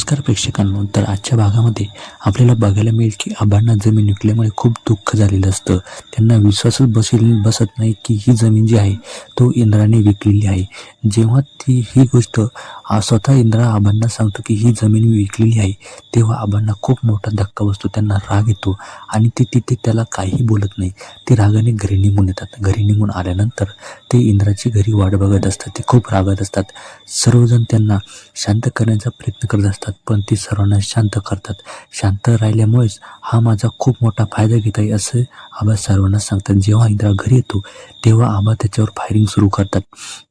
नमस्कार प्रेक्षकांनो. तर आजच्या भागामध्ये आपल्याला बघायला मिळेल की आबांना जमीन विकल्यामुळे खूप दुःख झालेलं असतं. त्यांना विश्वासच बसेल बसत नाही की ही जमीन जी आहे तो इंद्राने विकलेली आहे. जेव्हा ती ही गोष्ट स्वतः इंद्रा आबांना सांगतो की ही जमीन मी विकलेली आहे. तेव्हा आबांना खूप मोठा धक्का बसतो. त्यांना राग येतो आणि ते तिथे त्याला काही बोलत नाही. ते रागाने घरी निघून येतात. घरी निघून आल्यानंतर ते इंद्राची घरी वाट बघत असतात. ते खूप रागत असतात. सर्वजण त्यांना शांत करण्याचा प्रयत्न करत असतात पण ते सर्वांना शांत करतात. शांत राहिल्यामुळेच हा माझा खूप मोठा फायदा घेत आहे असं आबा सर्वांना सांगतात. जेव्हा इंद्रा घरी येतो तेव्हा आबा त्याच्यावर फायरिंग सुरू करतात.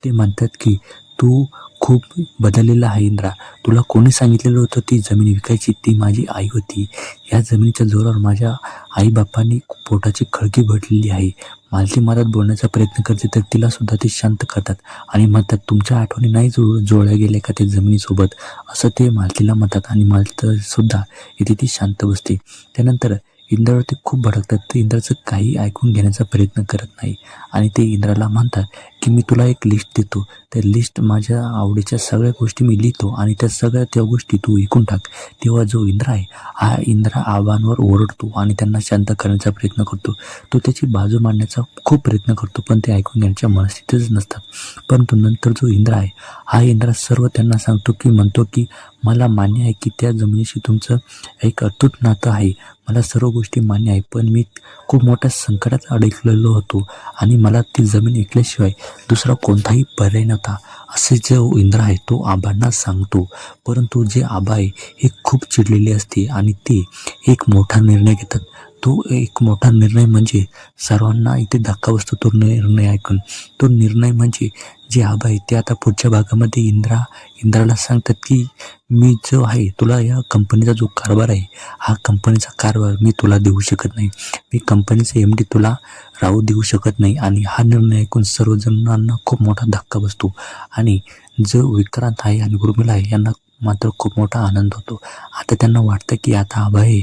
ते म्हणतात की तू खूप बदललेला आहे इंद्रा. तुला कोणी सांगितलेलं होतं ती जमीन विकायची? ती माझी आई होती. या जमिनीच्या जोरावर माझ्या आईबापांनी पोटाची खळगी भरलेली आहे. मालती मदत बोलण्याचा प्रयत्न करते तर तिला सुद्धा ते शांत करतात आणि म्हणतात तुमच्या आठवणी नाही जुळ जोडल्या गेल्या का ते जमिनीसोबत? असं ते मालतीला म्हणतात आणि मालतसुद्धा इथे ती शांत बसते. त्यानंतर इंद्रावर ते खूप भडकतात. ते इंद्राचं काही ऐकून घेण्याचा प्रयत्न करत नाही आणि ते इंद्राला म्हणतात की मी तुला एक लिस्ट देतो. त्या लिस्ट माझ्या आवडीच्या सगळ्या गोष्टी मी लिहितो आणि त्या सगळ्या त्या गोष्टी तू ऐकून टाक. तेव्हा जो इंद्रा आहे हा इंद्रा आव्हानवर ओरडतो आणि त्यांना शांत करण्याचा प्रयत्न करतो. तो त्याची बाजू मांडण्याचा खूप प्रयत्न करतो पण ते ऐकून घेण्याच्या मनस्थितीच नसतात. परंतु नंतर जो इंद्रा आहे हा इंद्रा सर्व त्यांना सांगतो की म्हणतो की मला मान्य आहे की त्या जमिनीशी तुमचं एक अतूट नातं आहे. मला सर्व गोष्टी मान्य आहे पण मी खूप मोठ्या संकटात अडकलेलो होतो आणि मला ती जमीन ऐकल्याशिवाय दुसरा कोणताही पर्याय नव्हता. असे जो इंद्र आहे तो आबांना सांगतो. परंतु जे आबा आहे हे खूप चिडलेले असते आणि ते एक मोठा निर्णय घेतात. तो एक मोठा निर्णय म्हणजे सर्वांना इथे धक्का बसतो तो निर्णय ऐकून. तो निर्णय म्हणजे जे आबा आहे ते आता पुढच्या भागामध्ये इंद्रा इंद्राला सांगतात की मी जो आहे तुला या कंपनीचा जो कारभार आहे हा कंपनीचा कारभार मी तुला देऊ शकत नाही. मी कंपनीचा एम डी तुला राहू देऊ शकत नाही आणि हा निर्णय ऐकून सर्वजणांना खूप मोठा धक्का बसतो. आणि जो विक्रांत आहे आणि उर्मिला आहे यांना मात्र खूप मोठा आनंद होतो. आता त्यांना वाटतं की आता आबा हे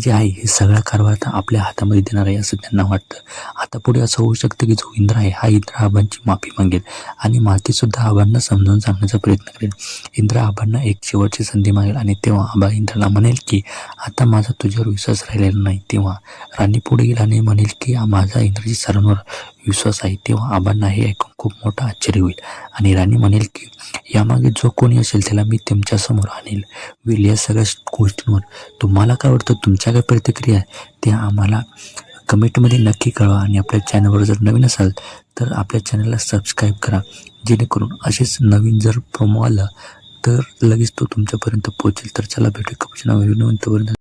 जे आहे हे सगळा कारभार आता आपल्या हातामध्ये देणार आहे असं त्यांना वाटतं. आता पुढे असं होऊ शकतं की जो इंद्र आहे हा इंद्र आबांची माफी मागेल. आणि मातीसुद्धा आबांना समजावून सांगण्याचा प्रयत्न करेल. इंद्र आबांना एक शेवटची संधी मागेल आणि तेव्हा आबा इंद्राला म्हणेल की आता माझा तुझ्यावर विश्वास राहिलेला नाही. तेव्हा राणी पुढे येईल आणि म्हणेल की माझा इंद्रजी सर्वांवर विश्वास आहे. तेव्हा आबांना हे ऐकून खूप मोठं आश्चर्य होईल. आणि राणी म्हणेल की यामागे जो कोणी असेल त्याला मी तुमच्यासमोर आणेल. विल या सगळ्या गोष्टींवर तुम्हाला काय वाटतं? तुमच्या काय प्रतिक्रिया आहे? त्या आम्हाला कमेंटमध्ये नक्की कळवा. आणि आपल्या चॅनलवर जर नवीन असाल तर आपल्या चॅनलला सबस्क्राईब करा. जेणेकरून असेच नवीन जर प्रोमो आलं तर लगेच तो तुमच्यापर्यंत पोहोचेल. तर चला भेटू कपच्या नवीन